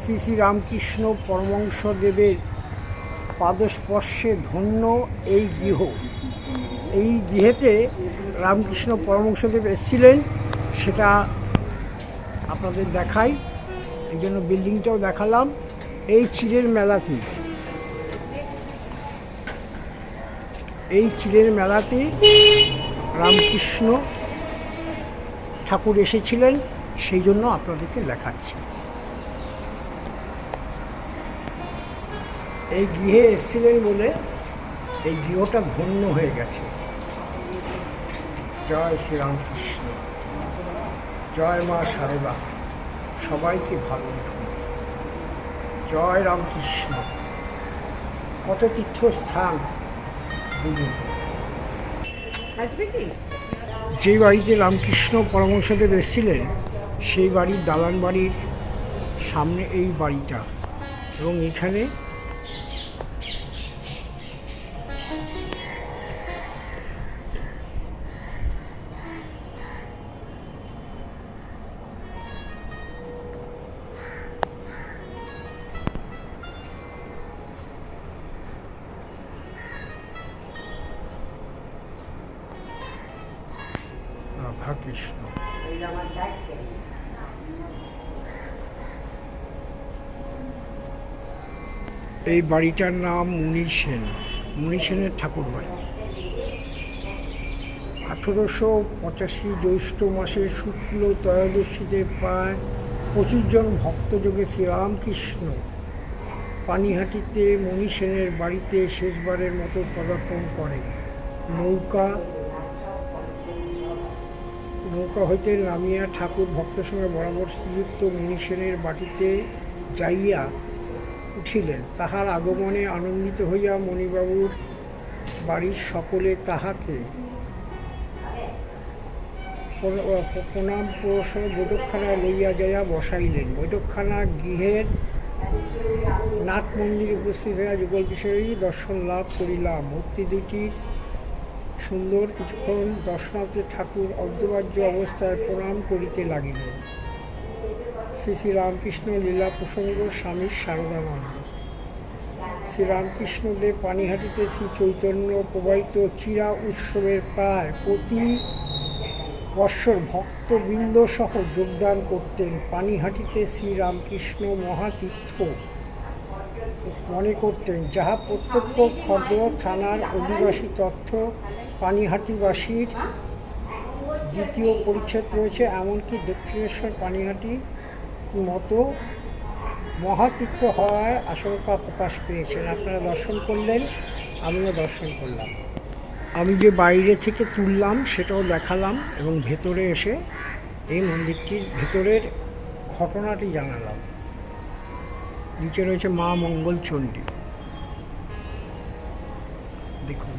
শ্রী শ্রী রামকৃষ্ণ পরমংসদেবের পাদস্পর্শে ধন্য এই গৃহ। এই গৃহেতে রামকৃষ্ণ পরমংসদেব এসেছিলেন, সেটা আপনাদের দেখাই। এই জন্য বিল্ডিংটাও দেখালাম। এই চিড়ের মেলাতে এই চিড়ের মেলাতে রামকৃষ্ণ ঠাকুর এসেছিলেন, সেই জন্য আপনাদেরকে দেখাচ্ছি। এই গৃহে এসেছিলেন বলে এই গৃহটা ধন্য হয়ে গেছে। জয় শ্রীরামকৃষ্ণ। জয় মা সারদা। সবাইকে ভালো রেখুন জয় রামকৃষ্ণ। কত তীর্থস্থান বুঝুন। যেই বাড়িতে রামকৃষ্ণ পরমংসদেব এসেছিলেন সেই বাড়ির দালান বাড়ির সামনে এই বাড়িটা। এবং এখানে রাধাকৃষ্ণ। এই বাড়িটার নাম মুনি সেন। মুনি সেনের ঠাকুর বাড়ি। আঠেরোশো পঁচাশি জ্যৈষ্ঠ মাসের শুক্ল ত্রয়োদশীতে প্রায় পঁচিশ জন ভক্তযোগে শ্রীরামকৃষ্ণ। পানিহাটিতে মণি সেনের বাড়িতে শেষবারের মতো পদার্পণ করেন নৌকা নৌকা হইতে নামিয়া ঠাকুর ভক্তের সঙ্গে বরাবর শ্রীযুক্ত মণি সেনের বাটিতে যাইয়া উঠিলেন। তাহার আগমনে আনন্দিত হইয়া মণিবাবুর বাড়ির সকলে তাহাকে প্র- প্রণাম প্রসব বৈঠকখানা লইয়া যাইয়া বসাইলেন। বৈঠকখানা গৃহের নাট মন্দিরে উপস্থিত হইয়া যুগল বিষয়ী দর্শন লাভ করিলাম। মূর্তি দুটির সুন্দর কিছুক্ষণ দর্শনার্থী ঠাকুর অর্ধবাহ্য অবস্থায় প্রণাম করিতে লাগিলেন। শ্রী শ্রী রামকৃষ্ণ লীলা প্রসঙ্গ স্বামীর শারদানন্দ। শ্রীরামকৃষ্ণদেব পানিহাটিতে শ্রী চৈতন্য প্রবাহিত চিরা উৎসবের প্রায় প্রতি বৎসর ভক্তবৃন্দ সহ যোগদান করতেন পানিহাটিতে শ্রীরামকৃষ্ণ মহাতীর্থ। মনে করতেন, যাহা প্রত্যক্ষ খর্দ থানার অধিবাসী তথ্য পানিহাটিবাসীর দ্বিতীয় পরিচ্ছেদ রয়েছে, এমনকি দক্ষিণেশ্বর পানিহাটি মতো মহাতীর্থ হওয়ার আশঙ্কা প্রকাশ পেয়েছেন। আপনারা দর্শন করলেন, আমিও দর্শন করলাম। আমি যে বাইরে থেকে তুললাম, সেটাও দেখালাম এবং ভেতরে এসে এই মন্দিরটির ভেতরের ঘটনাটি জানালাম। নিচে রয়েছে মা মঙ্গলচন্ডী দেখুন।